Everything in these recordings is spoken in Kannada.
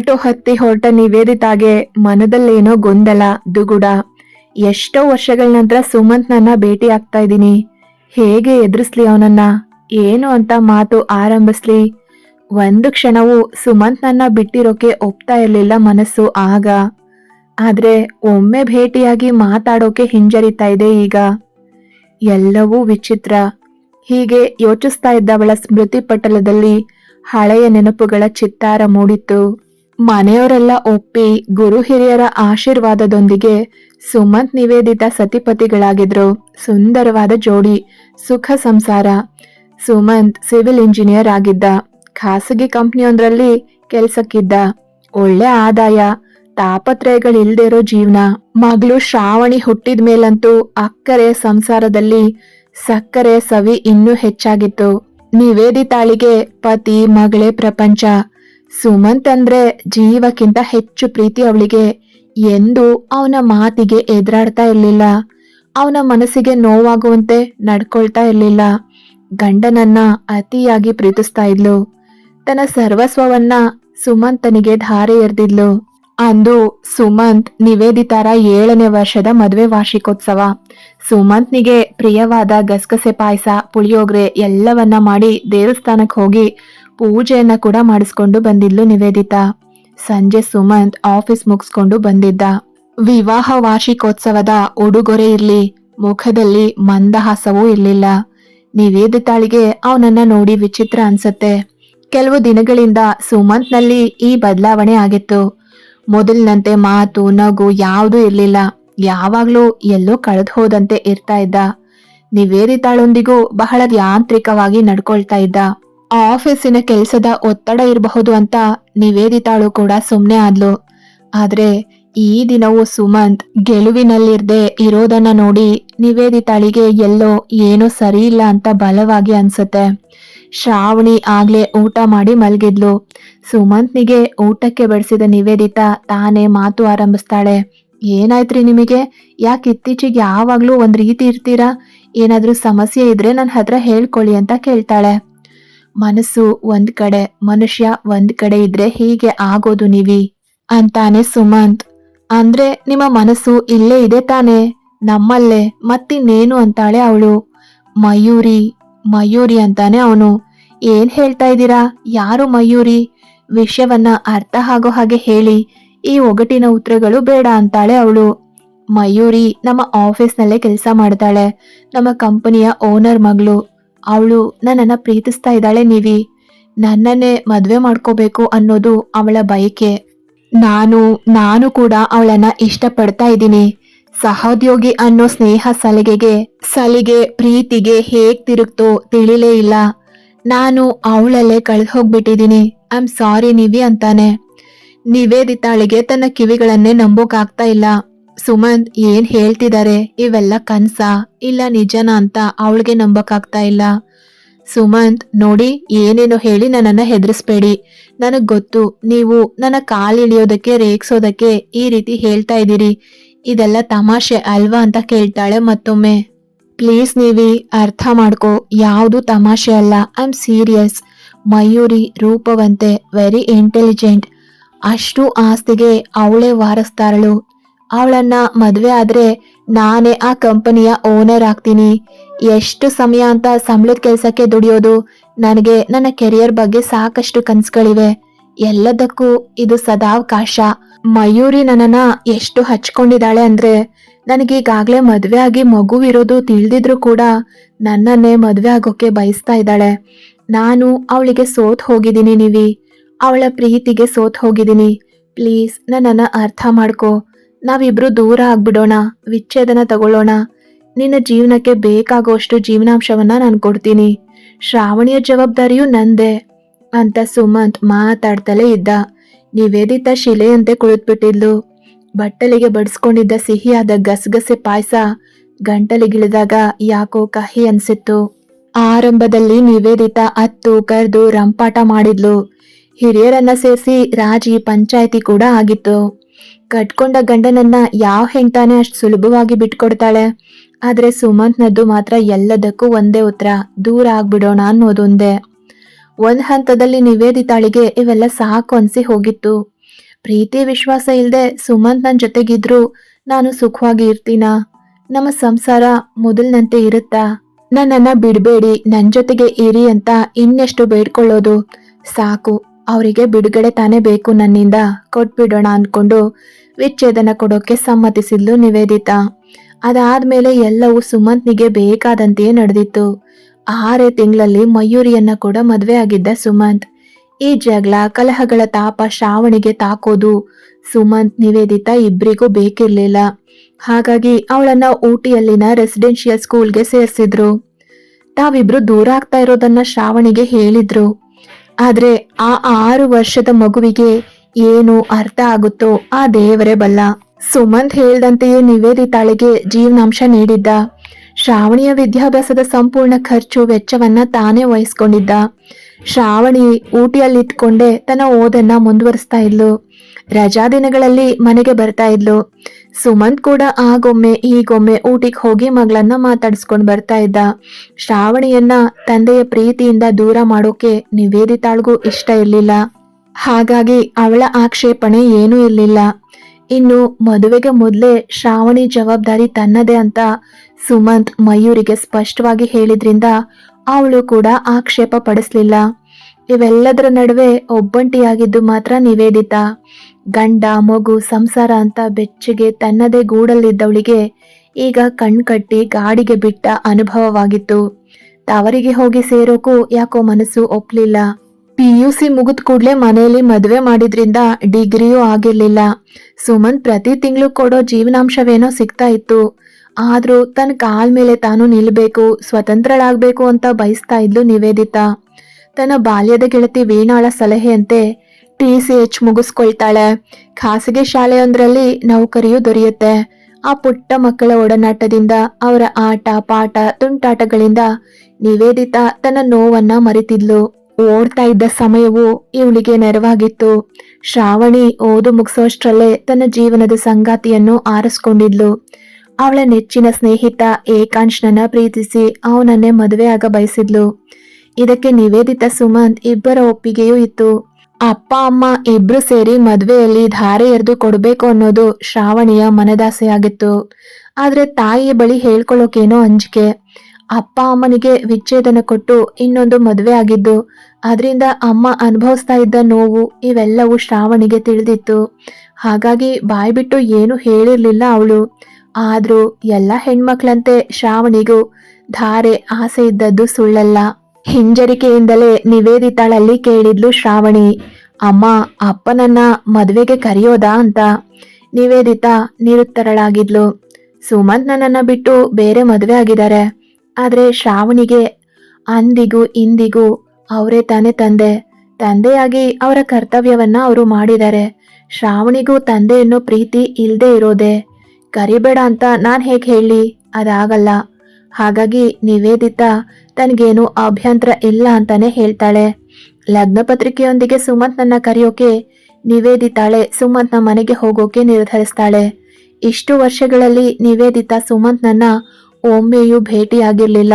ಆಟೋ ಹತ್ತಿ ಹೊರಟ ನಿವೇದಿತಾಗೆ ಮನದಲ್ಲೇನೋ ಗೊಂದಲ, ದುಗುಡ. ಎಷ್ಟೋ ವರ್ಷಗಳ ನಂತರ ಸುಮಂತ್ ನನ್ನ ಭೇಟಿ ಆಗ್ತಾ ಇದ್ದೀನಿ. ಹೇಗೆ ಎದುರಿಸ್ಲಿ ಅವನನ್ನ? ಏನು ಅಂತ ಮಾತು ಆರಂಭಿಸ್ಲಿ. ಒಂದು ಕ್ಷಣವೂ ಸುಮಂತ್ ನನ್ನ ಬಿಟ್ಟಿರೋಕೆ ಒಪ್ತಾ ಇರಲಿಲ್ಲ ಮನಸ್ಸು ಆಗ. ಆದ್ರೆ ಒಮ್ಮೆ ಭೇಟಿಯಾಗಿ ಮಾತಾಡೋಕೆ ಹಿಂಜರಿತಾ ಇದೆ ಈಗ. ಎಲ್ಲವೂ ವಿಚಿತ್ರ. ಹೀಗೆ ಯೋಚಿಸ್ತಾ ಇದ್ದವಳ ಸ್ಮೃತಿ ಪಟಲದಲ್ಲಿ ಹಳೆಯ ನೆನಪುಗಳ ಚಿತ್ತಾರ ಮೂಡಿತ್ತು. ಮನೆಯವರೆಲ್ಲ ಒಪ್ಪಿ ಗುರು ಹಿರಿಯರ ಆಶೀರ್ವಾದದೊಂದಿಗೆ ಸುಮಂತ್ ನಿವೇದಿತ ಸತಿಪತಿಗಳಾಗಿದ್ರು. ಸುಂದರವಾದ ಜೋಡಿ, ಸುಖ ಸಂಸಾರ. ಸುಮಂತ್ ಸಿವಿಲ್ ಇಂಜಿನಿಯರ್ ಆಗಿದ್ದ. ಖಾಸಗಿ ಕಂಪ್ನಿಯೊಂದರಲ್ಲಿ ಕೆಲ್ಸಕ್ಕಿದ್ದ. ಒಳ್ಳೆ ಆದಾಯ, ತಾಪತ್ರಯಗಳಿಲ್ದಿರೋ ಜೀವನ. ಮಗಳು ಶ್ರಾವಣಿ ಹುಟ್ಟಿದ ಮೇಲಂತೂ ಅಕ್ಕರೆ ಸಂಸಾರದಲ್ಲಿ ಸಕ್ಕರೆ ಸವಿ ಇನ್ನೂ ಹೆಚ್ಚಾಗಿತ್ತು. ನಿವೇದಿತಾಳಿಗೆ ಪತಿ, ಮಗಳೇ ಪ್ರಪಂಚ. ಸುಮಂತ್ ಅಂದ್ರೆ ಜೀವಕ್ಕಿಂತ ಹೆಚ್ಚು ಪ್ರೀತಿ ಅವಳಿಗೆ ಎಂದು ಅವನ ಮಾತಿಗೆ ಎದುರಾಡ್ತಾ ಇರಲಿಲ್ಲ. ಅವನ ಮನಸ್ಸಿಗೆ ನೋವಾಗುವಂತೆ ನಡ್ಕೊಳ್ತಾ ಇರಲಿಲ್ಲ. ಗಂಡನನ್ನ ಅತಿಯಾಗಿ ಪ್ರೀತಿಸ್ತಾ ಇದ್ಲು. ತನ್ನ ಸರ್ವಸ್ವವನ್ನ ಸುಮಂತನಿಗೆ ಧಾರೆ ಎರೆದಿದ್ಲು. ಅಂದು ಸುಮಂತ್ ನಿವೇದಿತಾರ ಏಳನೇ ವರ್ಷದ ಮದುವೆ ವಾರ್ಷಿಕೋತ್ಸವ. ಸುಮಂತ್ನಿಗೆ ಪ್ರಿಯವಾದ ಗಸಗಸೆ ಪಾಯಸ, ಪುಳಿಯೋಗ್ರೆ ಎಲ್ಲವನ್ನ ಮಾಡಿ ದೇವಸ್ಥಾನಕ್ಕೆ ಹೋಗಿ ಪೂಜೆಯನ್ನ ಕೂಡ ಮಾಡಿಸ್ಕೊಂಡು ಬಂದಿದ್ಲು ನಿವೇದಿತಾ. ಸಂಜೆ ಸುಮಂತ್ ಆಫೀಸ್ ಮುಗಿಸ್ಕೊಂಡು ಬಂದಿದ್ದ. ವಿವಾಹ ವಾರ್ಷಿಕೋತ್ಸವದ ಉಡುಗೊರೆ ಇರ್ಲಿ, ಮುಖದಲ್ಲಿ ಮಂದಹಾಸವೂ ಇರಲಿಲ್ಲ. ನಿವೇದಿತಾಳಿಗೆ ಅವನನ್ನ ನೋಡಿ ವಿಚಿತ್ರ ಅನ್ಸತ್ತೆ. ಕೆಲವು ದಿನಗಳಿಂದ ಸುಮಂತ್ನಲ್ಲಿ ಈ ಬದಲಾವಣೆ ಆಗಿತ್ತು. ಮೊದಲಿನಂತೆ ಮಾತು, ನಗು ಯಾವುದೂ ಇರಲಿಲ್ಲ. ಯಾವಾಗ್ಲೂ ಎಲ್ಲೋ ಕಳೆದು ಹೋದಂತೆ ಇರ್ತಾ ಇದ್ದ. ನಿವೇದಿತಾಳೊಂದಿಗೂ ಬಹಳ ಯಾಂತ್ರಿಕವಾಗಿ ನಡ್ಕೊಳ್ತಾ ಇದ್ದ. ಆಫೀಸಿನ ಕೆಲಸದ ಒತ್ತಡ ಇರಬಹುದು ಅಂತ ನಿವೇದಿತಾಳು ಕೂಡ ಸುಮ್ಮನೆ ಆದ್ಲು. ಆದ್ರೆ ಈ ದಿನವೂ ಸುಮಂತ್ ಗೆಲುವಿನಲ್ಲಿರ್ದೆ ಇರೋದನ್ನ ನೋಡಿ ನಿವೇದಿತಾಳಿಗೆ ಎಲ್ಲೋ ಏನೋ ಸರಿ ಇಲ್ಲ ಅಂತ ಬಲವಾಗಿ ಅನ್ಸುತ್ತೆ. ಶ್ರಾವಣಿ ಆಗ್ಲೇ ಊಟ ಮಾಡಿ ಮಲಗಿದ್ಲು. ಸುಮಂತ್ನಿಗೆ ಊಟಕ್ಕೆ ಬಡಿಸಿದ ನಿವೇದಿತಾ ತಾನೇ ಮಾತು ಆರಂಭಿಸ್ತಾಳೆ. ಏನಾಯ್ತ್ರಿ ನಿಮಗೆ? ಯಾಕೆ ಇತ್ತೀಚೆಗೆ ಯಾವಾಗ್ಲೂ ಒಂದ್ ರೀತಿ ಇರ್ತೀರಾ? ಏನಾದ್ರೂ ಸಮಸ್ಯೆ ಇದ್ರೆ ನನ್ನ ಹತ್ರ ಹೇಳ್ಕೊಳ್ಳಿ ಅಂತ ಕೇಳ್ತಾಳೆ. ಮನಸ್ಸು ಒಂದ್ ಕಡೆ, ಮನುಷ್ಯ ಒಂದ್ ಕಡೆ ಇದ್ರೆ ಹೀಗೆ ಆಗೋದು ನೀವಿ? ಅಂತಾನೆ ಸುಮಂತ್. ಅಂದ್ರೆ ನಿಮ್ಮ ಮನಸ್ಸು ಇಲ್ಲೇ ಇದೆ ತಾನೆ? ನಮ್ಮಲ್ಲೇ, ಮತ್ತಿನ್ನೇನು ಅಂತಾಳೆ ಅವಳು. ಮಯೂರಿ ಮಯೂರಿ ಅಂತಾನೆ ಅವನು. ಏನ್ ಹೇಳ್ತಾ ಇದ್ದೀರಾ? ಯಾರು ಮಯೂರಿ? ವಿಷಯವನ್ನ ಅರ್ಥ ಆಗೋ ಹಾಗೆ ಹೇಳಿ. ಈ ಒಗಟಿನ ಉತ್ತರಗಳು ಬೇಡ ಅಂತಾಳೆ ಅವಳು. ಮಯೂರಿ ನಮ್ಮ ಆಫೀಸ್ನಲ್ಲೇ ಕೆಲಸ ಮಾಡ್ತಾಳೆ. ನಮ್ಮ ಕಂಪನಿಯ ಓನರ್ ಮಗಳು. ಅವಳು ನನ್ನನ್ನು ಪ್ರೀತಿಸ್ತಾ ಇದ್ದಾಳೆ ನೀವಿ. ನನ್ನನ್ನೇ ಮದುವೆ ಮಾಡ್ಕೋಬೇಕು ಅನ್ನೋದು ಅವಳ ಬಯಕೆ. ನಾನು ನಾನು ಕೂಡ ಅವಳನ್ನ ಇಷ್ಟಪಡ್ತಾ ಇದ್ದೀನಿ. ಸಹೋದ್ಯೋಗಿ ಅನ್ನೋ ಸ್ನೇಹ ಸಲಿಗೆಗೆ, ಸಲಿಗೆ ಪ್ರೀತಿಗೆ ಹೇಗ್ ತಿರುಗ್ತೋ ತಿಳಿಲೇ ಇಲ್ಲ. ನಾನು ಅವಳಲ್ಲೇ ಕಳೆದು ಹೋಗ್ಬಿಟ್ಟಿದ್ದೀನಿ ಐ ಆಮ್ ಸಾರಿ ನಿವಿ ಅಂತಾನೆ. ನಿವೇದಿತಾಳಿಗೆ ತನ್ನ ಕಿವಿಗಳನ್ನೇ ನಂಬೋಕಾಗ್ತಾ ಇಲ್ಲ. ಸುಮಂತ್ ಏನ್ ಹೇಳ್ತಿದ್ದಾರೆ ಇವೆಲ್ಲ ಕನ್ಸ? ಇಲ್ಲ ನಿಜನಾ ಅಂತ ಅವಳಿಗೆ ನಂಬಕ್ಕಾಗ್ತಾ ಇಲ್ಲ. ಸುಮಂತ್, ನೋಡಿ, ಏನೇನೋ ಹೇಳಿ ನನ್ನನ್ನ ಹೆದರಿಸ್ಬೇಡಿ. ನನಗೆ ಗೊತ್ತು, ನೀವು ನನ್ನ ಕಾಲಿಳಿಯೋದಕ್ಕೆ ರೇಗಿಸೋದಕ್ಕೆ ಈ ರೀತಿ ಹೇಳ್ತಾ ಇದ್ದೀರಿ. ಇದೆಲ್ಲ ತಮಾಷೆ ಅಲ್ವಾ ಅಂತ ಕೇಳ್ತಾಳೆ ಮತ್ತೊಮ್ಮೆ. ಪ್ಲೀಸ್ ನೀವಿ, ಅರ್ಥ ಮಾಡ್ಕೋ. ಯಾವುದು ತಮಾಷೆ ಅಲ್ಲ. I am serious. ಮಯೂರಿ ರೂಪವಂತೆ, ವೆರಿ ಇಂಟೆಲಿಜೆಂಟ್. ಅಷ್ಟು ಆಸ್ತಿಗೆ ಅವಳೇ ವಾರಸ್ತಾರಳು. ಅವಳನ್ನ ಮದುವೆ ಆದ್ರೆ ನಾನೇ ಆ ಕಂಪನಿಯ ಓನರ್ ಆಗ್ತೀನಿ. ಎಷ್ಟು ಸಮಯ ಅಂತ ಸಂಬಳದ ಕೆಲಸಕ್ಕೆ ದುಡಿಯೋದು ನನಗೆ ನನ್ನ ಕೆರಿಯರ್ ಬಗ್ಗೆ ಸಾಕಷ್ಟು ಕನಸುಗಳಿವೆ. ಎಲ್ಲದಕ್ಕೂ ಇದು ಸದಾವಕಾಶ. ಮಯೂರಿ ನನ್ನನ್ನ ಎಷ್ಟು ಹಚ್ಕೊಂಡಿದ್ದಾಳೆ ಅಂದ್ರೆ ನನಗೀಗಾಗಲೇ ಮದುವೆ ಆಗಿ ಮಗು ಇರೋದು ತಿಳಿದಿದ್ರು ಕೂಡ ನನ್ನನ್ನೇ ಮದುವೆ ಆಗೋಕೆ ಬಯಸ್ತಾ ಇದ್ದಾಳೆ. ನಾನು ಅವಳಿಗೆ ಸೋತ್ ಹೋಗಿದ್ದೀನಿ ನೀವಿ. ಅವಳ ಪ್ರೀತಿಗೆ ಸೋತ್ ಹೋಗಿದ್ದೀನಿ. ಪ್ಲೀಸ್ ನನ್ನನ್ನು ಅರ್ಥ ಮಾಡ್ಕೋ. ನಾವಿಬ್ರು ದೂರ ಆಗ್ಬಿಡೋಣ, ವಿಚ್ಛೇದನ ತಗೊಳ್ಳೋಣ. ನಿನ್ನ ಜೀವನಕ್ಕೆ ಬೇಕಾಗೋಷ್ಟು ಜೀವನಾಂಶವನ್ನ ನಾನು ಕೊಡ್ತೀನಿ. ಶ್ರಾವಣಿಯ ಜವಾಬ್ದಾರಿಯು ನಂದೆ ಅಂತ ಸುಮಂತ್ ಮಾತಾಡ್ತಲೇ ಇದ್ದ. ನಿವೇದಿತ ಶಿಲೆಯಂತೆ ಕುಳಿತುಬಿಟ್ಟಿದ್ಲು. ಬಟ್ಟಲಿಗೆ ಬಡಿಸ್ಕೊಂಡಿದ್ದ ಸಿಹಿಯಾದ ಗಸಗಸೆ ಪಾಯಸ ಗಂಟಲಿಗಿಳಿದಾಗ ಯಾಕೋ ಕಹಿ ಅನ್ಸಿತ್ತು. ಆರಂಭದಲ್ಲಿ ನಿವೇದಿತ ಅತ್ತು ಕರೆದು ರಂಪಾಟ ಮಾಡಿದ್ಲು. ಹಿರಿಯರನ್ನ ಸೇರಿಸಿ ರಾಜಿ ಪಂಚಾಯಿತಿ ಕೂಡ ಆಗಿತ್ತು. ಕಟ್ಕೊಂಡ ಗಂಡನನ್ನ ಯಾವ ಹೆಂಡ್ತಾನೆ ಅಷ್ಟು ಸುಲಭವಾಗಿ ಬಿಟ್ಕೊಡ್ತಾಳೆ? ಆದ್ರೆ ಸುಮಂತ್ನದ್ದು ಮಾತ್ರ ಎಲ್ಲದಕ್ಕೂ ಒಂದೇ ಉತ್ತರ, ದೂರ ಆಗ್ಬಿಡೋಣ ಅನ್ನೋದೊಂದೇ. ಒಂದ್ ಹಂತದಲ್ಲಿ ನಿವೇದಿತಾಳಿಗೆ ಇವೆಲ್ಲ ಸಾಕು ಅನ್ಸಿ ಹೋಗಿತ್ತು. ಪ್ರೀತಿ, ವಿಶ್ವಾಸ ಇಲ್ಲದೆ ಸುಮಂತ್ ನನ್ನ ಜೊತೆಗಿದ್ರು, ನಾನು ಸುಖವಾಗಿ ಇರ್ತೀನ? ನಮ್ಮ ಸಂಸಾರ ಮೊದಲಿನಂತೆ ಇರುತ್ತಾ? ನನ್ನನ್ನ ಬಿಡಬೇಡಿ ನನ್ನ ಜೊತೆಗೆ ಇರಿ ಅಂತ ಇನ್ನೆಷ್ಟು ಬೇಡ್ಕೊಳ್ಳೋದು? ಸಾಕು ಅವರಿಗೆ ಬಿಡುಗಡೆ ತಾನೇ ಬೇಕು ನನ್ನಿಂದ? ಕೊಟ್ಬಿಡೋಣ ಅಂದ್ಕೊಂಡು ವಿಚ್ಛೇದನ ಕೊಡೋಕೆ ಸಮ್ಮತಿಸಿದ್ಲು ನಿವೇದಿತಾ. ಅದಾದ್ಮೇಲೆ ಎಲ್ಲವೂ ಸುಮಂತ್ನಿಗೆ ಬೇಕಾದಂತೆಯೇ ನಡೆದಿತ್ತು. ಆರೇ ತಿಂಗಳಲ್ಲಿ ಮಯೂರಿಯನ್ನ ಕೂಡ ಮದುವೆ ಆಗಿದ್ದ ಸುಮಂತ್. ಈ ಜಗಳ, ಕಲಹಗಳ ತಾಪ ಶ್ರಾವಣಿಗೆ ತಾಕೋದು ಸುಮಂತ್, ನಿವೇದಿತ ಇಬ್ಬರಿಗೂ ಬೇಕಿರಲಿಲ್ಲ. ಹಾಗಾಗಿ ಅವಳನ್ನ ಊಟಿಯಲ್ಲಿನ ರೆಸಿಡೆನ್ಷಿಯಲ್ ಸ್ಕೂಲ್ಗೆ ಸೇರಿಸಿದ್ರು. ತಾವಿಬ್ರು ದೂರ ಆಗ್ತಾ ಇರೋದನ್ನ ಶ್ರಾವಣಿಗೆ ಹೇಳಿದ್ರು. ಆದ್ರೆ ಆ ಆರು ವರ್ಷದ ಮಗುವಿಗೆ ಏನು ಅರ್ಥ ಆಗುತ್ತೋ ಆ ದೇವರೇ ಬಲ್ಲ. ಸುಮಂತ್ ಹೇಳ್ದಂತೆಯೇ ನಿವೇದಿತಾಳಿಗೆ ಜೀವನಾಂಶ ನೀಡಿದ್ದ. ಶ್ರಾವಣಿಯ ವಿದ್ಯಾಭ್ಯಾಸದ ಸಂಪೂರ್ಣ ಖರ್ಚು ವೆಚ್ಚವನ್ನ ತಾನೇ ವಹಿಸ್ಕೊಂಡಿದ್ದ. ಶ್ರಾವಣಿ ಊಟಿಯಲ್ಲಿಟ್ಕೊಂಡೇ ತನ್ನ ಓದನ್ನ ಮುಂದುವರಿಸ್ತಾ ಇದ್ಲು. ರಜಾ ದಿನಗಳಲ್ಲಿ ಮನೆಗೆ ಬರ್ತಾ ಇದ್ಲು. ಸುಮಂತ್ ಕೂಡ ಆಗೊಮ್ಮೆ ಈಗೊಮ್ಮೆ ಊಟಕ್ಕೆ ಹೋಗಿ ಮಗಳನ್ನ ಮಾತಾಡಿಸ್ಕೊಂಡು ಬರ್ತಾ ಇದ್ದ. ಶ್ರಾವಣಿಯನ್ನ ತಂದೆಯ ಪ್ರೀತಿಯಿಂದ ದೂರ ಮಾಡೋಕೆ ನಿವೇದಿತಾಳ್ಗೂ ಇಷ್ಟ ಇರಲಿಲ್ಲ. ಹಾಗಾಗಿ ಅವಳ ಆಕ್ಷೇಪಣೆ ಏನೂ ಇರಲಿಲ್ಲ. ಇನ್ನು ಮದುವೆಗೆ ಮೊದಲೇ ಶ್ರಾವಣಿ ಜವಾಬ್ದಾರಿ ತನ್ನದೇ ಅಂತ ಸುಮಂತ್ ಮಯೂರಿಗೆ ಸ್ಪಷ್ಟವಾಗಿ ಹೇಳಿದ್ರಿಂದ ಅವಳು ಕೂಡ ಆಕ್ಷೇಪ ಪಡಿಸ್ಲಿಲ್ಲ. ಇವೆಲ್ಲದರ ನಡುವೆ ಒಬ್ಬಂಟಿಯಾಗಿದ್ದು ಮಾತ್ರ ನಿವೇದಿತ. ಗಂಡ, ಮಗು, ಸಂಸಾರ ಅಂತ ಬೆಚ್ಚಗೆ ತನ್ನದೇ ಗೂಡಲ್ಲಿದ್ದವಳಿಗೆ ಈಗ ಕಣ್ಕಟ್ಟಿ ಗಾಡಿಗೆ ಬಿಟ್ಟ ಅನುಭವವಾಗಿತ್ತು. ತವರಿಗೆ ಹೋಗಿ ಸೇರೋಕು ಯಾಕೋ ಮನಸ್ಸು ಒಪ್ಲಿಲ್ಲ. ಪಿ ಯು ಸಿ ಮುಗಿದ ಕೂಡಲೇ ಮನೆಯಲ್ಲಿ ಮದುವೆ ಮಾಡಿದ್ರಿಂದ ಡಿಗ್ರಿಯೂ ಆಗಿರಲಿಲ್ಲ. ಸುಮಂತ್ ಪ್ರತಿ ತಿಂಗಳು ಕೊಡೋ ಜೀವನಾಂಶವೇನೋ ಸಿಗ್ತಾ ಇತ್ತು. ಆದರೂ ತನ್ನ ಕಾಲ್ ಮೇಲೆ ತಾನು ನಿಲ್ಲಬೇಕು ಸ್ವತಂತ್ರಳಾಗಬೇಕು ಅಂತ ಬಯಸ್ತಾ ಇದ್ಲು ನಿವೇದಿತಾ. ತನ್ನ ಬಾಲ್ಯದ ಗೆಳತಿ ವೀಣಾಳ ಸಲಹೆಯಂತೆ ಟಿ ಸಿ ಎಚ್ ಮುಗಿಸ್ಕೊಳ್ತಾಳೆ. ಖಾಸಗಿ ಶಾಲೆಯೊಂದರಲ್ಲಿ ನೌಕರಿಯೂ ದೊರೆಯುತ್ತೆ. ಆ ಪುಟ್ಟ ಮಕ್ಕಳ ಒಡನಾಟದಿಂದ ಅವರ ಆಟ, ಪಾಠ, ತುಂಟಾಟಗಳಿಂದ ನಿವೇದಿತಾ ತನ್ನ ನೋವನ್ನ ಮರೆತಿದ್ಲು. ಓಡ್ತಾ ಇದ್ದ ಸಮಯವು ಇವಳಿಗೆ ನೆರವಾಗಿತ್ತು. ಶ್ರಾವಣಿ ಓದು ಮುಗಿಸೋಷ್ಟ್ರಲ್ಲೇ ತನ್ನ ಜೀವನದ ಸಂಗಾತಿಯನ್ನು ಆರಿಸ್ಕೊಂಡಿದ್ಲು. ಅವಳ ನೆಚ್ಚಿನ ಸ್ನೇಹಿತ ಏಕಾಂಶ್ನನ್ನ ಪ್ರೀತಿಸಿ ಅವನನ್ನೇ ಮದುವೆ ಆಗ ಬಯಸಿದ್ಲು ಇದಕ್ಕೆ ನಿವೇದಿತ ಸುಮಂತ್ ಇಬ್ಬರ ಒಪ್ಪಿಗೆಯೂ ಇತ್ತು. ಅಪ್ಪ, ಅಮ್ಮ ಇಬ್ರು ಸೇರಿ ಮದುವೆಯಲ್ಲಿ ಧಾರೆ ಎರೆದು ಕೊಡಬೇಕು ಅನ್ನೋದು ಶ್ರಾವಣಿಯ ಮನದಾಸೆಯಾಗಿತ್ತು. ಆದ್ರೆ ತಾಯಿಯ ಬಳಿ ಹೇಳ್ಕೊಳ್ಳೋಕೇನೋ ಅಂಜಿಕೆ. ಅಪ್ಪ, ಅಮ್ಮನಿಗೆ ವಿಚ್ಛೇದನ ಕೊಟ್ಟು ಇನ್ನೊಂದು ಮದುವೆ ಆಗಿದ್ದು ಅದರಿಂದ ಅಮ್ಮ ಅನುಭವಿಸ್ತಾ ಇದ್ದ ನೋವು ಇವೆಲ್ಲವೂ ಶ್ರಾವಣಿಗೆ ತಿಳಿದಿತ್ತು. ಹಾಗಾಗಿ ಬಾಯ್ಬಿಟ್ಟು ಏನು ಹೇಳಿರ್ಲಿಲ್ಲ ಅವಳು. ಆದ್ರೂ ಎಲ್ಲ ಹೆಣ್ಮಕ್ಳಂತೆ ಶ್ರಾವಣಿಗೂ ಧಾರೆ ಆಸೆ ಇದ್ದದ್ದು ಸುಳ್ಳಲ್ಲ. ಹಿಂಜರಿಕೆಯಿಂದಲೇ ನಿವೇದಿತಾಳಲ್ಲಿ ಕೇಳಿದ್ಲು ಶ್ರಾವಣಿ. ಅಮ್ಮ, ಅಪ್ಪನನ್ನ ಮದುವೆಗೆ ಕರೆಯೋದಾ ಅಂತ. ನಿವೇದಿತಾ ನಿರುತ್ತರಳಾಗಿದ್ಲು. ಸುಮಂತ್ ನನ್ನನ್ನ ಬಿಟ್ಟು ಬೇರೆ ಮದುವೆ ಆಗಿದ್ದಾರೆ. ಆದ್ರೆ ಶ್ರಾವಣಿಗೆ ಅಂದಿಗೂ ಇಂದಿಗೂ ಅವರೇ ತಾನೇ ತಂದೆ. ತಂದೆಯಾಗಿ ಅವರ ಕರ್ತವ್ಯವನ್ನ ಅವರು ಮಾಡಿದ್ದಾರೆ. ಶ್ರಾವಣಿಗೂ ತಂದೆ ಪ್ರೀತಿ ಇಲ್ಲದೆ ಇರೋದೆ. ಕರಿಬೇಡ ಅಂತ ನಾನು ಹೇಗೆ ಹೇಳಿ? ಅದಾಗಲ್ಲ. ಹಾಗಾಗಿ ನಿವೇದಿತ ತನಗೇನು ಅಭ್ಯಂತರ ಇಲ್ಲ ಅಂತಾನೆ ಹೇಳ್ತಾಳೆ. ಲಗ್ನ ಪತ್ರಿಕೆಯೊಂದಿಗೆ ಸುಮಂತ್ನನ್ನ ಕರೆಯೋಕೆ ನಿವೇದಿತಾಳೆ ಸುಮಂತ್ನ ಮನೆಗೆ ಹೋಗೋಕೆ ನಿರ್ಧರಿಸ್ತಾಳೆ. ಇಷ್ಟು ವರ್ಷಗಳಲ್ಲಿ ನಿವೇದಿತಾ ಸುಮಂತ್ನನ್ನ ಒಮ್ಮೆಯೂ ಭೇಟಿಯಾಗಿರ್ಲಿಲ್ಲ.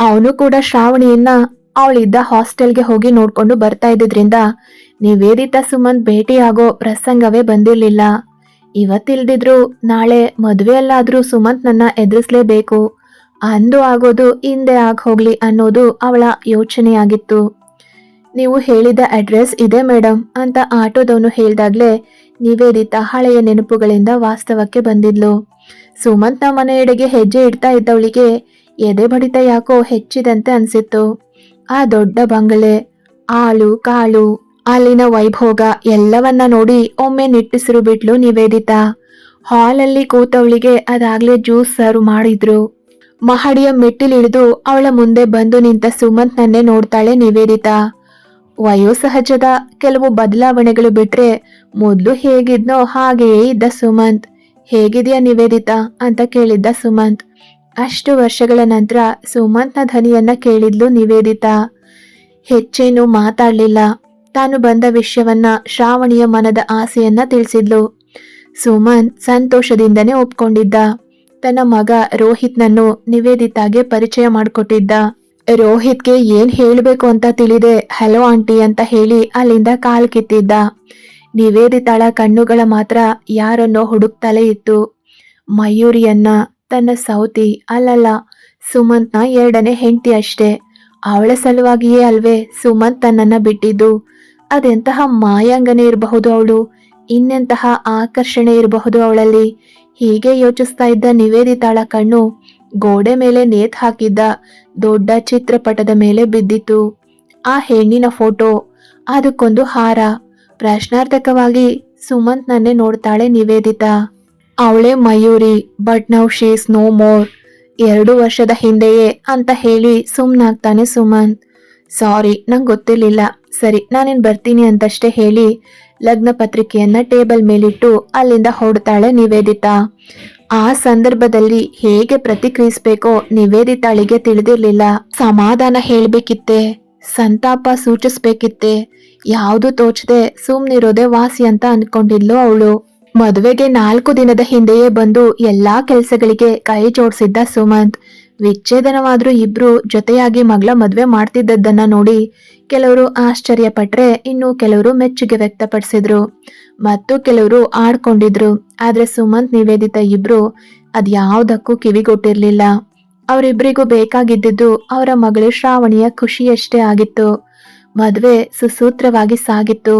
ಅವನು ಕೂಡ ಶ್ರಾವಣಿಯನ್ನ ಅವಳಿದ್ದ ಹಾಸ್ಟೆಲ್ಗೆ ಹೋಗಿ ನೋಡ್ಕೊಂಡು ಬರ್ತಾ ಇದ್ದಿದ್ರಿಂದ ನಿವೇದಿತಾ ಸುಮಂತ್ ಭೇಟಿಯಾಗೋ ಪ್ರಸಂಗವೇ ಬಂದಿರಲಿಲ್ಲ. ಇವತ್ತಿಲ್ದಿದ್ರು ನಾಳೆ ಮದುವೆಯಲ್ಲಾದ್ರೂ ಸುಮಂತ್ ನನ್ನ ಎದುರಿಸ್ಲೇಬೇಕು. ಅಂದು ಆಗೋದು, ಹಿಂದೆ ಆಗಿ ಹೋಗ್ಲಿ ಅನ್ನೋದು ಅವಳ ಯೋಚನೆಯಾಗಿತ್ತು. ನೀವು ಹೇಳಿದ ಅಡ್ರೆಸ್ ಇದೆ ಮೇಡಮ್ ಅಂತ ಆಟೋದವನು ಹೇಳಿದಾಗ್ಲೇ ನಿವೇದಿತ ಹಳೆಯ ನೆನಪುಗಳಿಂದ ವಾಸ್ತವಕ್ಕೆ ಬಂದಿದ್ಲು. ಸುಮಂತ್ನ ಮನೆಯೆಡೆಗೆ ಹೆಜ್ಜೆ ಇಡ್ತಾ ಇದ್ದವಳಿಗೆ, ಎದೆ ಬಡಿತ ಯಾಕೋ ಹೆಚ್ಚಿದಂತೆ ಅನ್ಸಿತ್ತು. ಆ ದೊಡ್ಡ ಬಂಗಲೆ, ಆಳು, ಕಾಳು, ಅಲ್ಲಿನ ವೈಭೋಗ ಎಲ್ಲವನ್ನ ನೋಡಿ ಒಮ್ಮೆ ನಿಟ್ಟುಸಿರು ಬಿಟ್ಲು ನಿವೇದಿತಾ. ಹಾಲಲ್ಲಿ ಕೂತವಳಿಗೆ ಅದಾಗ್ಲೇ ಜ್ಯೂಸ್ ಸರ್ವ್ ಮಾಡಿದ್ರು. ಮಹಡಿಯ ಮೆಟ್ಟಿಲಿಳಿದು ಅವಳ ಮುಂದೆ ಬಂದು ನಿಂತ ಸುಮಂತ್ ನನ್ನೇ ನೋಡ್ತಾಳೆ ನಿವೇದಿತಾ. ವಯೋಸಹಜದ ಕೆಲವು ಬದಲಾವಣೆಗಳು ಬಿಟ್ರೆ ಮೊದಲು ಹೇಗಿದ್ನೋ ಹಾಗೆಯೇ ಇದ್ದ ಸುಮಂತ್. ಹೇಗಿದೆಯಾ ನಿವೇದಿತಾ ಅಂತ ಕೇಳಿದ್ದ ಸುಮಂತ್. ಅಷ್ಟು ವರ್ಷಗಳ ನಂತರ ಸುಮಂತ್ನ ಧ್ವನಿಯನ್ನ ಕೇಳಿದ್ಲು ನಿವೇದಿತಾ. ಹೆಚ್ಚೇನು ಮಾತಾಡಲಿಲ್ಲ. ತಾನು ಬಂದ ವಿಷಯವನ್ನ ಶ್ರಾವಣಿಯ ಮನದ ಆಸೆಯನ್ನ ತಿಳಿಸಿದ್ಲು. ಸುಮಂತ್ ಸಂತೋಷದಿಂದನೇ ಒಪ್ಕೊಂಡಿದ್ದ. ತನ್ನ ಮಗ ರೋಹಿತ್ನನ್ನು ನಿವೇದಿತಾಗೆ ಪರಿಚಯ ಮಾಡಿಕೊಟ್ಟಿದ್ದ. ರೋಹಿತ್ಗೆ ಏನ್ ಹೇಳಬೇಕು ಅಂತ ತಿಳಿದೆ, ಹಲೋ ಆಂಟಿ ಅಂತ ಹೇಳಿ ಅಲ್ಲಿಂದ ಕಾಲ್ ಕಿತ್ತಿದ್ದ. ನಿವೇದಿತಾಳ ಕಣ್ಣುಗಳ ಮಾತ್ರ ಯಾರನ್ನೋ ಹುಡುಕ್ತಲೇ ಇತ್ತು. ಮಯೂರಿಯನ್ನ, ತನ್ನ ಸೌತಿ, ಅಲ್ಲಲ್ಲ, ಸುಮಂತ್ನ ಎರಡನೇ ಹೆಂಡತಿ ಅಷ್ಟೇ. ಅವಳ ಸಲುವಾಗಿಯೇ ಅಲ್ವೇ ಸುಮಂತ್ ತನ್ನನ್ನ ಬಿಟ್ಟಿದ್ದು. ಅದೆಂತಹ ಮಾಯಾಂಗನೆ ಇರಬಹುದು ಅವಳು, ಇನ್ನೆಂತಹ ಆಕರ್ಷಣೆ ಇರಬಹುದು ಅವಳಲ್ಲಿ. ಹೀಗೆ ಯೋಚಿಸ್ತಾ ಇದ್ದ ನಿವೇದಿತಾಳ ಕಣ್ಣು ಗೋಡೆ ಮೇಲೆ ನೇತ್ ಹಾಕಿದ್ದ ದೊಡ್ಡ ಚಿತ್ರಪಟದ ಮೇಲೆ ಬಿದ್ದಿತು ಆ ಹೆಣ್ಣಿನ ಫೋಟೋ, ಅದಕ್ಕೊಂದು ಹಾರ. ಪ್ರಶ್ನಾರ್ಥಕವಾಗಿ ಸುಮಂತ್ ನನ್ನೇ ನೋಡ್ತಾಳೆ ನಿವೇದಿತಾ. ಅವಳೇ Mayuri but now she's no more. ಎರಡು ವರ್ಷದ ಹಿಂದೆಯೇ ಅಂತ ಹೇಳಿ ಸುಮ್ಮನಾಗ್ತಾನೆ ಸುಮಂತ್. ಸಾರಿ, ನಂಗೆ ಗೊತ್ತಿರಲಿಲ್ಲ. ಸರಿ, ನಾನೇನು ಬರ್ತೀನಿ ಅಂತಷ್ಟೇ ಹೇಳಿ ಲಗ್ನ ಪತ್ರಿಕೆಯನ್ನ ಟೇಬಲ್ ಮೇಲಿಟ್ಟು ಅಲ್ಲಿಂದ ಹೊಡ್ತಾಳೆ ನಿವೇದಿತಾ. ಆ ಸಂದರ್ಭದಲ್ಲಿ ಹೇಗೆ ಪ್ರತಿಕ್ರಿಯಿಸ್ಬೇಕೋ ನಿವೇದಿತಾಳಿಗೆ ತಿಳಿದಿರ್ಲಿಲ್ಲ. ಸಮಾಧಾನ ಹೇಳ್ಬೇಕಿತ್ತೆ, ಸಂತಾಪ ಸೂಚಿಸ್ಬೇಕಿತ್ತೆ. ಯಾವುದು ತೋಚದೆ ಸುಮ್ನಿರೋದೆ ವಾಸಿ ಅಂತ ಅನ್ಕೊಂಡಿದ್ಲು ಅವಳು. ಮದುವೆಗೆ ನಾಲ್ಕು ದಿನದ ಹಿಂದೆಯೇ ಬಂದು ಎಲ್ಲಾ ಕೆಲಸಗಳಿಗೆ ಕೈ ಜೋಡಿಸಿದ್ದ ಸುಮಂತ್. ವಿಚ್ಛೇದನವಾದ್ರೂ ಇಬ್ರು ಜೊತೆಯಾಗಿ ಮಗಳ ಮದುವೆ ಮಾಡ್ತಿದ್ದದ್ದನ್ನ ನೋಡಿ ಕೆಲವರು ಆಶ್ಚರ್ಯ ಪಟ್ರೆ ಇನ್ನು ಕೆಲವರು ಮೆಚ್ಚುಗೆ ವ್ಯಕ್ತಪಡಿಸಿದ್ರು. ಮತ್ತು ಕೆಲವರು ಆಡ್ಕೊಂಡಿದ್ರು. ಆದ್ರೆ ಸುಮಂತ್ ನಿವೇದಿತ ಇಬ್ರು ಅದ್ಯಾವ್ದಕ್ಕೂ ಕಿವಿಗೊಟ್ಟಿರ್ಲಿಲ್ಲ. ಅವರಿಬ್ಬರಿಗೂ ಬೇಕಾಗಿದ್ದಿದ್ದು ಅವರ ಮಗಳು ಶ್ರಾವಣಿಯ ಖುಷಿಯಷ್ಟೇ ಆಗಿತ್ತು. ಮದುವೆ ಸುಸೂತ್ರವಾಗಿ ಸಾಗಿತ್ತು.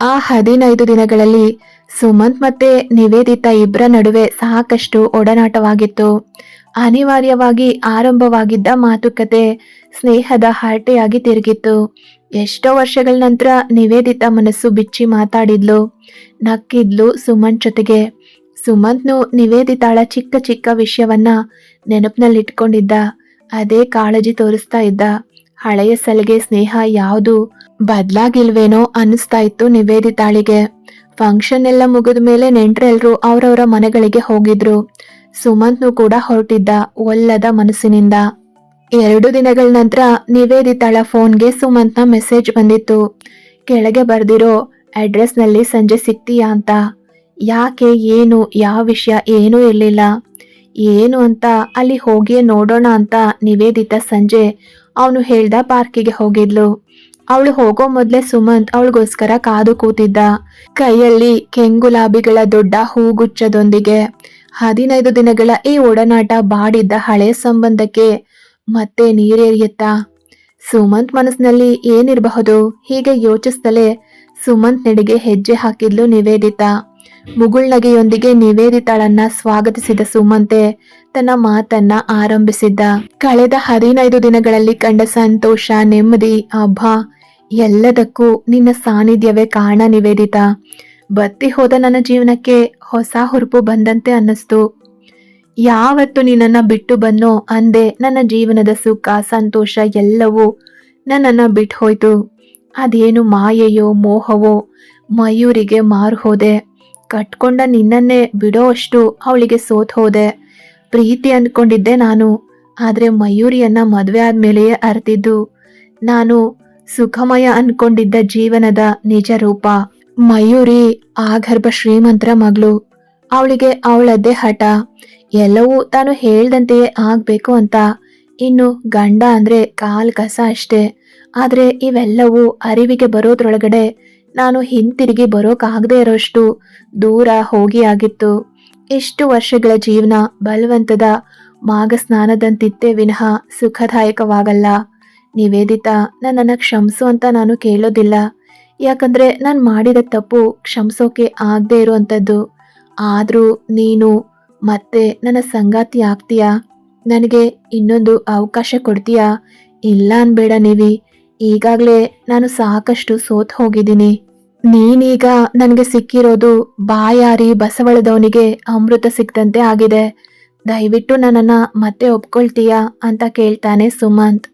ಆ ಹದಿನೈದು ದಿನಗಳಲ್ಲಿ ಸುಮಂತ್ ಮತ್ತೆ ನಿವೇದಿತ ಇಬ್ಬರ ನಡುವೆ ಸಾಕಷ್ಟು ಒಡನಾಟವಾಗಿತ್ತು. ಅನಿವಾರ್ಯವಾಗಿ ಆರಂಭವಾಗಿದ್ದ ಮಾತುಕತೆ ಸ್ನೇಹದ ಹರಟೆಯಾಗಿ ತಿರುಗಿತ್ತು. ಎಷ್ಟೋ ವರ್ಷಗಳ ನಂತರ ನಿವೇದಿತ ಮನಸ್ಸು ಬಿಚ್ಚಿ ಮಾತಾಡಿದ್ಲು. ನಕ್ಕಿದ್ಲು ಸುಮಂತ್ ಜೊತೆಗೆ. ಸುಮಂತ್ನು ನಿವೇದಿತಾಳ ಚಿಕ್ಕ ಚಿಕ್ಕ ವಿಷಯವನ್ನ ನೆನಪಿನಲ್ಲಿಟ್ಕೊಂಡಿದ್ದ. ಅದೇ ಕಾಳಜಿ ತೋರಿಸ್ತಾ ಇದ್ದ. ಹಳೆಯ ಸಲಿಗೆ ಸ್ನೇಹ ಯಾವುದು ಬದಲಾಗಿಲ್ವೇನೋ ಅನ್ನಿಸ್ತಾ ಇತ್ತು ನಿವೇದಿತಾಳಿಗೆ. ಫಂಕ್ಷನ್ ಎಲ್ಲ ಮುಗಿದ ಮೇಲೆ ನೆಂಟ್ರೆಲ್ರು ಅವರವರ ಮನೆಗಳಿಗೆ ಹೋಗಿದ್ರು. ಸುಮಂತ್ನು ಕೂಡ ಹೊರಟಿದ್ದ ಒಲ್ಲದ ಮನಸ್ಸಿನಿಂದ. ಎರಡು ದಿನಗಳ ನಂತರ ನಿವೇದಿತಾಳ ಫೋನ್ಗೆ ಸುಮಂತ್ನ ಮೆಸೇಜ್ ಬಂದಿತ್ತು. ಕೆಳಗೆ ಬರ್ದಿರೋ ಅಡ್ರೆಸ್ನಲ್ಲಿ ಸಂಜೆ ಸಿಗ್ತೀಯಾ ಅಂತ. ಯಾಕೆ, ಏನು, ಯಾವ ವಿಷಯ, ಏನೂ ಇರಲಿಲ್ಲ. ಏನು ಅಂತ ಅಲ್ಲಿ ಹೋಗಿಯೇ ನೋಡೋಣ ಅಂತ ನಿವೇದಿತ ಸಂಜೆ ಅವನು ಹೇಳ್ದ ಪಾರ್ಕಿಗೆ ಹೋಗಿದ್ಲು. ಅವಳು ಹೋಗೋ ಮೊದ್ಲೇ ಸುಮಂತ್ ಅವಳಿಗೋಸ್ಕರ ಕಾದು ಕೂತಿದ್ದ. ಕೈಯಲ್ಲಿ ಕೆಂಗುಲಾಬಿಗಳ ದೊಡ್ಡ ಹೂಗುಚ್ಛದೊಂದಿಗೆ ಹದಿನೈದು ದಿನಗಳ ಈ ಒಡನಾಟ ಬಾಡಿದ್ದ ಹಳೆಯ ಸಂಬಂಧಕ್ಕೆ ಮತ್ತೆ ನೀರೇರಿಯುತ್ತಾ. ಸುಮಂತ್ ಮನಸ್ಸಿನಲ್ಲಿ ಏನಿರಬಹುದು ಹೀಗೆ ಯೋಚಿಸ್ತಲೇ ಸುಮಂತ್ ನೆಡೆಗೆ ಹೆಜ್ಜೆ ಹಾಕಿದ್ಲು ನಿವೇದಿತಾ. ಮುಗುಳ್ನಗೆಯೊಂದಿಗೆ ನಿವೇದಿತಾಳನ್ನ ಸ್ವಾಗತಿಸಿದ ಸುಮಂತೆ ತನ್ನ ಮಾತನ್ನ ಆರಂಭಿಸಿದ್ದ. ಕಳೆದ ಹದಿನೈದು ದಿನಗಳಲ್ಲಿ ಕಂಡ ಸಂತೋಷ, ನೆಮ್ಮದಿ ಹಬ್ಬ ಎಲ್ಲದಕ್ಕೂ ನಿನ್ನ ಸಾನ್ನಿಧ್ಯವೇ ಕಾರಣ ನಿವೇದಿತ. ಬತ್ತಿ ಹೋದ ನನ್ನ ಜೀವನಕ್ಕೆ ಹೊಸ ಹುರುಪು ಬಂದಂತೆ ಅನ್ನಿಸ್ತು. ಯಾವತ್ತು ನಿನ್ನನ್ನ ಬಿಟ್ಟು ಬನ್ನೋ ಅಂದೆ ನನ್ನ ಜೀವನದ ಸುಖ, ಸಂತೋಷ ಎಲ್ಲವೂ ನನ್ನನ್ನ ಬಿಟ್ಟು ಹೋಯ್ತು. ಅದೇನು ಮಾಯೆಯೋ, ಮೋಹವೋ, ಮಯೂರಿಗೆ ಮಾರು ಹೋದೆ. ಕಟ್ಕೊಂಡ ನಿನ್ನನ್ನೇ ಬಿಡೋ ಅಷ್ಟು ಅವಳಿಗೆ ಸೋತ್ ಹೋದೆ. ಪ್ರೀತಿ ಅಂದ್ಕೊಂಡಿದ್ದೆ ನಾನು, ಆದರೆ ಮಯೂರಿಯನ್ನ ಮದುವೆ ಆದಮೇಲೆಯೇ ಅರ್ತಿದ್ದು. ನಾನು ಸುಖಮಯ ಅಂದ್ಕೊಂಡಿದ್ದ ಜೀವನದ ನಿಜ ರೂಪ. ಮಯೂರಿ ಆಗರ್ಭ ಶ್ರೀಮಂತರ ಮಗಳು. ಅವಳಿಗೆ ಅವಳದ್ದೇ ಹಠ. ಎಲ್ಲವೂ ತಾನು ಹೇಳ್ದಂತೆಯೇ ಆಗ್ಬೇಕು ಅಂತ. ಇನ್ನು ಗಂಡ ಅಂದ್ರೆ ಕಾಲ್ ಕಸ ಅಷ್ಟೇ. ಆದ್ರೆ ಇವೆಲ್ಲವೂ ಅರಿವಿಗೆ ಬರೋದ್ರೊಳಗಡೆ ನಾನು ಹಿಂತಿರುಗಿ ಬರೋಕಾಗದೇ ಇರೋಷ್ಟು ದೂರ ಹೋಗಿ ಆಗಿತ್ತು. ಇಷ್ಟು ವರ್ಷಗಳ ಜೀವನ ಬಲವಂತದ ಮಾಗ ಸ್ನಾನದಂತಿತ್ತೆ ವಿನಃ ಸುಖದಾಯಕವಾಗಲ್ಲ. ನಿವೇದಿತಾ, ನನ್ನನ್ನು ಕ್ಷಮಿಸು ಅಂತ ನಾನು ಕೇಳೋದಿಲ್ಲ. ಯಾಕಂದ್ರೆ ನಾನು ಮಾಡಿದ ತಪ್ಪು ಕ್ಷಮಿಸೋಕೆ ಆಗದೆ ಇರುವಂಥದ್ದು ಆದರೂ ನೀನು ಮತ್ತೆ ನನ್ನ ಸಂಗಾತಿ ಆಗ್ತೀಯಾ? ನನಗೆ ಇನ್ನೊಂದು ಅವಕಾಶ ಕೊಡ್ತೀಯಾ? ಇಲ್ಲ ಅನ್ಬೇಡ ನೀವಿ. ಈಗಾಗಲೇ ನಾನು ಸಾಕಷ್ಟು ಸೋತ್ ಹೋಗಿದ್ದೀನಿ. ನೀನೀಗ ನನಗೆ ಸಿಕ್ಕಿರೋದು ಬಾಯಾರಿ ಬಸವಳದವನಿಗೆ ಅಮೃತ ಸಿಕ್ಕದಂತೆ ಆಗಿದೆ. ದಯವಿಟ್ಟು ನನ್ನನ್ನು ಮತ್ತೆ ಒಪ್ಕೊಳ್ತೀಯಾ ಅಂತ ಕೇಳ್ತಾನೆ ಸುಮಂತ್.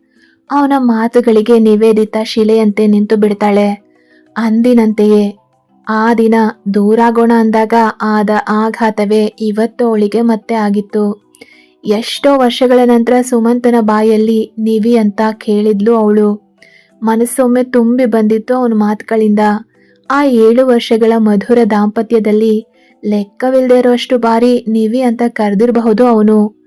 ಅವನ ಮಾತುಗಳಿಗೆ ನಿವೇದಿತ ಶಿಲೆಯಂತೆ ನಿಂತು ಬಿಡ್ತಾಳೆ. ಅಂದಿನಂತೆಯೇ. ಆ ದಿನ ದೂರಾಗೋಣ ಅಂದಾಗ ಆದ ಆಘಾತವೇ ಇವತ್ತು ಅವಳಿಗೆ ಮತ್ತೆ ಆಗಿತ್ತು. ಎಷ್ಟೋ ವರ್ಷಗಳ ನಂತರ ಸುಮಂತನ ಬಾಯಲ್ಲಿ ನಿವಿ ಅಂತ ಕೇಳಿದ್ಲು ಅವಳು. ಮನಸ್ಸೊಮ್ಮೆ ತುಂಬಿ ಬಂದಿತ್ತು ಅವನ ಮಾತುಗಳಿಂದ. ಆ ಏಳು ವರ್ಷಗಳ ಮಧುರ ದಾಂಪತ್ಯದಲ್ಲಿ ಲೆಕ್ಕವಿಲ್ಲದೆ ಇರೋಷ್ಟು ಬಾರಿ ನಿವಿ ಅಂತ ಕರೆದಿರಬಹುದು ಅವನು.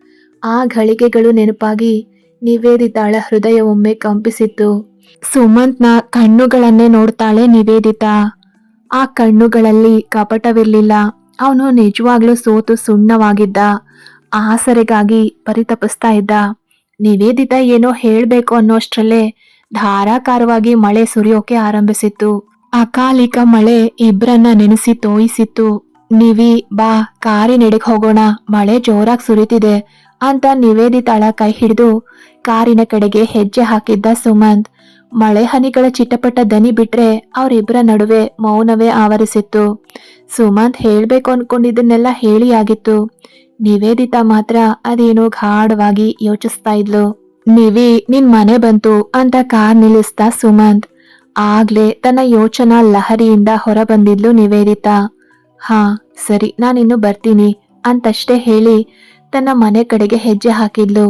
ಆ ಘಳಿಗೆಗಳು ನೆನಪಾಗಿ ನಿವೇದಿತಾಳ ಹೃದಯ ಒಮ್ಮೆ ಕಂಪಿಸಿತ್ತು. ಸುಮಂತ್ನ ಕಣ್ಣುಗಳನ್ನೇ ನೋಡ್ತಾಳೆ ನಿವೇದಿತಾ. ಆ ಕಣ್ಣುಗಳಲ್ಲಿ ಕಪಟವಿರ್ಲಿಲ್ಲ. ಅವನು ನಿಜವಾಗ್ಲೂ ಸೋತು ಸುಣ್ಣವಾಗಿದ್ದ. ಆಸರೆಗಾಗಿ ಪರಿತಪಿಸ್ತಾ ಇದ್ದ. ನಿವೇದಿತ ಏನೋ ಹೇಳ್ಬೇಕು ಅನ್ನೋಷ್ಟರಲ್ಲೇ ಧಾರಾಕಾರವಾಗಿ ಮಳೆ ಸುರಿಯೋಕೆ ಆರಂಭಿಸಿತ್ತು. ಅಕಾಲಿಕ ಮಳೆ ಇಬ್ರನ್ನ ನೆನೆಸಿ ತೋಯಿಸಿತ್ತು. ನಿವಿ, ಬಾ ಕಾರಿನೆಡೆಗೆ ಹೋಗೋಣ. ಮಳೆ ಜೋರಾಗಿ ಸುರಿತಿದೆ. ಅಂತ ನಿವೇದಿತಾಳ ಕೈ ಹಿಡಿದು ಕಾರಿನ ಕಡೆಗೆ ಹೆಜ್ಜೆ ಹಾಕಿದ್ದ ಸುಮಂತ್. ಮಳೆ ಹನಿಗಳ ಚಿಟಪಟ ದನಿ ಬಿಟ್ರೆ ಅವರಿಬ್ಬರ ನಡುವೆ ಮೌನವೇ ಆವರಿಸಿತ್ತು. ಸುಮಂತ್ ಹೇಳ್ಬೇಕು ಅನ್ಕೊಂಡಿದ್ದನ್ನೆಲ್ಲ ಹೇಳಿ ಆಗಿತ್ತು. ನಿವೇದಿತಾ ಮಾತ್ರ ಅದೇನೋ ಗಾಢವಾಗಿ ಯೋಚಿಸ್ತಾ ಇದ್ಲು. ನಿವಿ, ನಿನ್ ಮನೆ ಬಂತು ಅಂತ ಕಾರ್ ನಿಲ್ಲಿಸ್ತಾ ಸುಮಂತ್. ಆಗ್ಲೇ ತನ್ನ ಯೋಚನಾ ಲಹರಿಯಿಂದ ಹೊರ ಬಂದಿದ್ಲು ನಿವೇದಿತಾ. ಹಾ, ಸರಿ, ನಾನಿನ್ನು ಬರ್ತೀನಿ ಅಂತಷ್ಟೇ ಹೇಳಿ ತನ್ನ ಮನೆ ಕಡೆಗೆ ಹೆಜ್ಜೆ ಹಾಕಿದ್ಲು.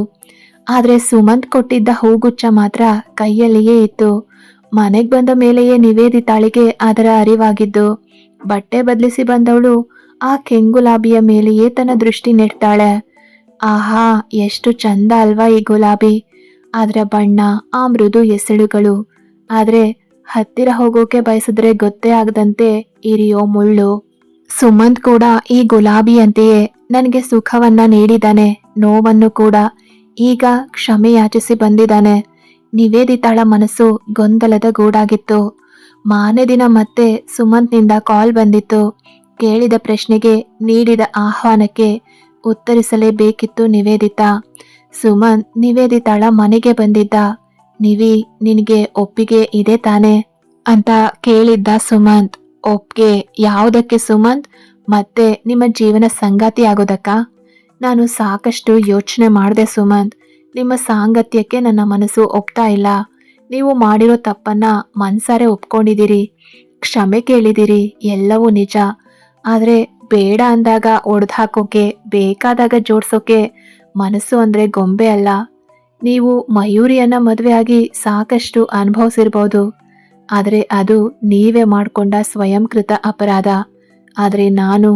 ಆದರೆ ಸುಮಂತ್ ಕೊಟ್ಟಿದ್ದ ಹೂಗುಚ್ಛ ಮಾತ್ರ ಕೈಯಲ್ಲಿಯೇ ಇತ್ತು. ಮನೆಗೆ ಬಂದ ಮೇಲೆಯೇ ನಿವೇದಿತಾಳಿಗೆ ಅದರ ಅರಿವಾಗಿದ್ದು, ಬಟ್ಟೆ ಬದಲಿಸಿ ಬಂದವಳು ಆ ಕೆಂಗುಲಾಬಿಯ ಮೇಲೆಯೇ ತನ್ನ ದೃಷ್ಟಿ ನೆಡ್ತಾಳೆ ಆಹಾ, ಎಷ್ಟು ಚಂದ ಅಲ್ವಾ ಈ ಗುಲಾಬಿ. ಅದರ ಬಣ್ಣ, ಆ ಮೃದು ಎಸಳುಗಳು ಆದ್ರೆ ಹತ್ತಿರ ಹೋಗೋಕೆ ಬಯಸಿದ್ರೆ ಗೊತ್ತೇ ಆಗದಂತೆ ಇರಿಯೋ ಮುಳ್ಳು. ಸುಮಂತ್ ಕೂಡ ಈ ಗುಲಾಬಿಯಂತೆಯೇ ನನಗೆ ಸುಖವನ್ನ ನೀಡಿದಾನೆ ನೋವನ್ನು ಕೂಡ. ಈಗ ಕ್ಷಮೆ ಯಾಚಿಸಿ ಬಂದಿದ್ದಾನೆ. ನಿವೇದಿತಾಳ ಮನಸ್ಸು ಗೊಂದಲದ ಗೂಡಾಗಿತ್ತು. ಮಾನೆ ದಿನ ಮತ್ತೆ ಸುಮಂತ್ನಿಂದ ಕಾಲ್ ಬಂದಿತ್ತು. ಕೇಳಿದ ಪ್ರಶ್ನೆಗೆ, ನೀಡಿದ ಆಹ್ವಾನಕ್ಕೆ ಉತ್ತರಿಸಲೇಬೇಕಿತ್ತು ನಿವೇದಿತಾ. ಸುಮಂತ್, ನಿವೇದಿತಾಳ ಮನೆಗೆ ಬಂದಿದ್ದ. ನಿವಿ, ನಿನಗೆ ಒಪ್ಪಿಗೆ ಇದೆ ತಾನೆ? ಅಂತ ಕೇಳಿದ್ದ ಸುಮಂತ್. ಒಪ್ಗೆ ಯಾವುದಕ್ಕೆ ಸುಮಂತ್? ಮತ್ತೆ ನಿಮ್ಮ ಜೀವನ ಸಂಗಾತಿ ಆಗೋದಕ್ಕ ನಾನು ಸಾಕಷ್ಟು ಯೋಚನೆ ಮಾಡಿದೆ ಸುಮಂತ್. ನಿಮ್ಮ ಸಾಂಗತ್ಯಕ್ಕೆ ನನ್ನ ಮನಸ್ಸು ಒಪ್ತಾ ಇಲ್ಲ. ನೀವು ಮಾಡಿರೋ ತಪ್ಪನ್ನ ಮನ್ಸಾರೆ ಒಪ್ಕೊಂಡಿದ್ದೀರಿ. ಕ್ಷಮೆ ಕೇಳಿದಿರಿ ಎಲ್ಲವೂ ನಿಜ. ಆದರೆ ಬೇಡ ಅಂದಾಗ ಒಡೆದು ಹಾಕೋಕೆ ಬೇಕಾದಾಗ ಜೋಡಿಸೋಕೆ ಮನಸ್ಸು ಅಂದರೆ ಗೊಂಬೆ ಅಲ್ಲ. ನೀವು ಮಯೂರಿಯನ್ನು ಮದುವೆಯಾಗಿ ಸಾಕಷ್ಟು ಅನುಭವಿಸಿರ್ಬೋದು. ಆದರೆ ಅದು ನೀವೇ ಮಾಡಿಕೊಂಡ ಸ್ವಯಂಕೃತ ಅಪರಾಧ. ಆದರೆ ನಾನು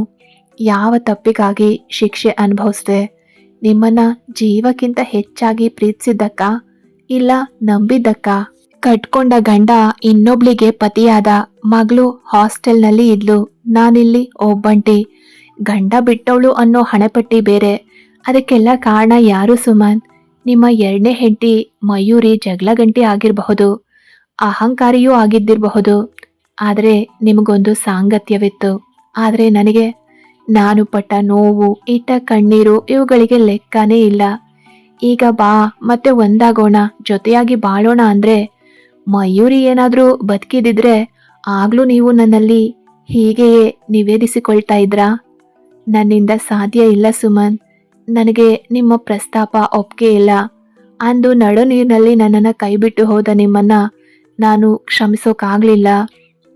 ಯಾವ ತಪ್ಪಿಗಾಗಿ ಶಿಕ್ಷೆ ಅನುಭವಿಸ್ದೆ? ನಿಮ್ಮನ್ನ ಜೀವಕ್ಕಿಂತ ಹೆಚ್ಚಾಗಿ ಪ್ರೀತಿಸಿದ್ದಕ್ಕ? ಇಲ್ಲ ನಂಬಿದ್ದಕ್ಕ? ಕಟ್ಕೊಂಡ ಗಂಡ ಇನ್ನೊಬ್ಳಿಗೆ ಪತಿಯಾದ ಮಗಳು ಹಾಸ್ಟೆಲ್ನಲ್ಲಿ ಇದ್ಲು. ನಾನಿಲ್ಲಿ ಒಬ್ಬಂಟಿ. ಗಂಡ ಬಿಟ್ಟವಳು ಅನ್ನೋ ಹಣೆಪಟ್ಟಿ ಬೇರೆ. ಅದಕ್ಕೆಲ್ಲ ಕಾರಣ ಯಾರು ಸುಮನ್? ನಿಮ್ಮ ಎರಡನೇ ಹೆಂಡತಿ ಮಯೂರಿ ಜಗಳ ಗಂಟಿ ಆಗಿರಬಹುದು. ಅಹಂಕಾರಿಯೂ ಆಗಿದ್ದಿರಬಹುದು. ಆದರೆ ನಿಮಗೊಂದು ಸಾಂಗತ್ಯವಿತ್ತು. ಆದರೆ ನನಗೆ ನಾನು ಪಟ್ಟ ನೋವು, ಇಟ್ಟ ಕಣ್ಣೀರು ಇವುಗಳಿಗೆ ಲೆಕ್ಕನೇ ಇಲ್ಲ. ಈಗ ಬಾ, ಮತ್ತೆ ಒಂದಾಗೋಣ, ಜೊತೆಯಾಗಿ ಬಾಳೋಣ ಅಂದರೆ ಮಯೂರಿ ಏನಾದರೂ ಬದುಕಿದಿದ್ರೆ ಆಗಲೂ ನೀವು ನನ್ನಲ್ಲಿ ಹೀಗೆಯೇ ನಿವೇದಿಸಿಕೊಳ್ತಾ ಇದ್ರಾ? ನನ್ನಿಂದ ಸಾಧ್ಯ ಇಲ್ಲ ಸುಮನ್. ನನಗೆ ನಿಮ್ಮ ಪ್ರಸ್ತಾಪ ಒಪ್ಪಿಗೆ ಇಲ್ಲ. ಅಂದು ನಡು ನೀರಿನಲ್ಲಿ ನನ್ನನ್ನು ಕೈಬಿಟ್ಟು ಹೋದ ನಿಮ್ಮನ್ನ ನಾನು ಕ್ಷಮಿಸೋಕ್ಕಾಗಲಿಲ್ಲ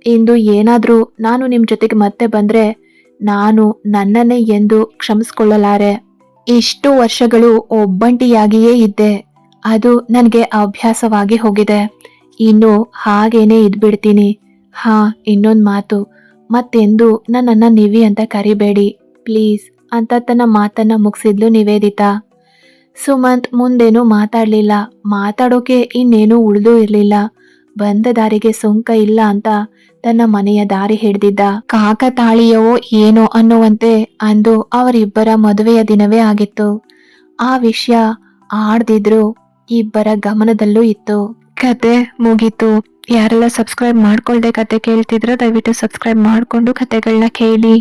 ಇಂದು ಏನಾದರೂ ನಾನು ನಿಮ್ಮ ಜೊತೆಗೆ ಮತ್ತೆ ಬಂದರೆ ನಾನು ನನ್ನನ್ನೇ ಎಂದು ಕ್ಷಮಿಸ್ಕೊಳ್ಳಲಾರೆ. ಇಷ್ಟು ವರ್ಷಗಳು ಒಬ್ಬಂಟಿಯಾಗಿಯೇ ಇದ್ದೆ. ಅದು ನನಗೆ ಅಭ್ಯಾಸವಾಗಿ ಹೋಗಿದೆ. ಇನ್ನು ಹಾಗೇನೆ ಇದ್ಬಿಡ್ತೀನಿ. ಹಾ, ಇನ್ನೊಂದು ಮಾತು. ಮತ್ತೆಂದು ನನ್ನನ್ನು ನಿವಿ ಅಂತ ಕರಿಬೇಡಿ. ಪ್ಲೀಸ್, ಅಂತ ತನ್ನ ಮಾತನ್ನ ಮುಗಿಸಿದ್ಲು ನಿವೇದಿತ. ಸುಮಂತ್ ಮುಂದೇನೂ ಮಾತಾಡಲಿಲ್ಲ. ಮಾತಾಡೋಕೆ ಇನ್ನೇನೂ ಉಳಿದು ಇರ್ಲಿಲ್ಲ. ಬಂದ ದಾರಿಗೆ ಸೊಂಕ ಇಲ್ಲ ಅಂತ ತನ್ನ ಮನೆಯ ದಾರಿ ಹಿಡ್ದಿದ್ದ ಕಾಕತಾಳೀಯವೋ ಏನೋ ಅನ್ನುವಂತೆ ಅಂದು ಅವರಿಬ್ಬರ ಮದುವೆಯ ದಿನವೇ ಆಗಿತ್ತು. ಆ ವಿಷಯ ಆಡ್ದಿದ್ರು ಇಬ್ಬರ ಗಮನದಲ್ಲೂ ಇತ್ತು. ಕತೆ ಮುಗೀತು. ಯಾರೆಲ್ಲ ಸಬ್ಸ್ಕ್ರೈಬ್ ಮಾಡ್ಕೊಳ್ದೆ ಕತೆ ಕೇಳ್ತಿದ್ರ ದಯವಿಟ್ಟು ಸಬ್ಸ್ಕ್ರೈಬ್ ಮಾಡಿಕೊಂಡು ಕತೆಗಳನ್ನ ಕೇಳಿ.